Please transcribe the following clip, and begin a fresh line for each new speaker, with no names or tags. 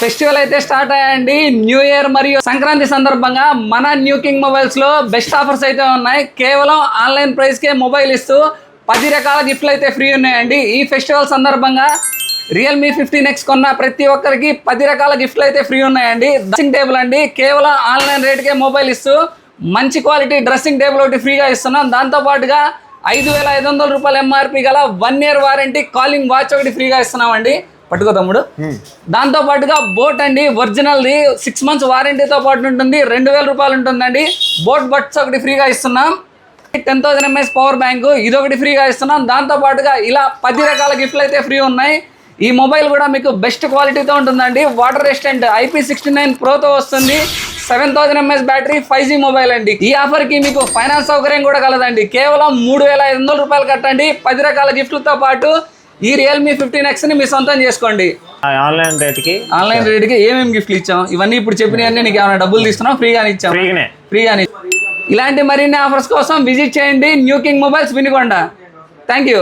Festival అయితే start అయ్యాయండి. New year మరియు సంక్రాంతి సందర్భంగా మన న్యూ కింగ్ మొబైల్స్లో బెస్ట్ ఆఫర్స్ అయితే ఉన్నాయి. కేవలం ఆన్లైన్ ప్రైస్ కే మొబైల్ ఇస్తూ పది రకాల గిఫ్ట్లు అయితే ఫ్రీ ఉన్నాయండి. ఈ ఫెస్టివల్ సందర్భంగా రియల్మీ ఫిఫ్టీన్ ఎక్స్ కొన్న ప్రతి ఒక్కరికి పది రకాల గిఫ్ట్లు అయితే ఫ్రీ ఉన్నాయండి. డ్రెస్సింగ్ టేబుల్ అండి. కేవలం ఆన్లైన్ రేట్కే మొబైల్ ఇస్తూ మంచి క్వాలిటీ డ్రెస్సింగ్ టేబుల్ ఒకటి ఫ్రీగా ఇస్తున్నాం. దాంతో పాటుగా ఐదు వేల ఐదు వందల రూపాయల ఎంఆర్పి గల one year warranty calling watch ఒకటి ఫ్రీగా ఇస్తున్నామండి. పట్టుకో తమ్ముడు. దాంతో పాటుగా బోట్ అండి ఒరిజినల్ది సిక్స్ మంత్స్ వారంటీతో పాటు ఉంటుంది రెండు వేల రూపాయలు ఉంటుందండి. బోట్ బట్స్ ఒకటి ఫ్రీగా ఇస్తున్నాం. Ten thousand MS power bank ఇది ఒకటి ఫ్రీగా ఇస్తున్నాం. దాంతో పాటుగా ఇలా పది రకాల గిఫ్ట్లు అయితే ఫ్రీ ఉన్నాయి. ఈ మొబైల్ కూడా మీకు బెస్ట్ క్వాలిటీతో ఉంటుందండి. Water resistant IP sixty nine ప్రోతో వస్తుంది. Seven thousand MS battery five G mobile అండి. ఈ ఆఫర్కి మీకు ఫైనాన్స్ సౌకర్యం కూడా కలదండి. కేవలం మూడు వేల ఐదు వందల రూపాయలు కట్టండి. పది రకాల గిఫ్ట్లతో పాటు ఈ రియల్మీ ఫిఫ్టీన్ ఎక్స్ని మీ సొంతం చేసుకోండి.
ఆన్లైన్ రేట్కి
ఆన్లైన్ రేట్కి ఏమేమి గిఫ్ట్లు ఇచ్చాం? ఇవన్నీ ఇప్పుడు చెప్పినవన్నీ నీకు ఏమైనా డబ్బులు తీసుకున్నాం ఫ్రీగానే ఇచ్చాం
ఫ్రీగానే
ఫ్రీగానే ఇలాంటి మరిన్ని ఆఫర్స్ కోసం విజిట్ చేయండి new king mobiles Vinukonda. Thank you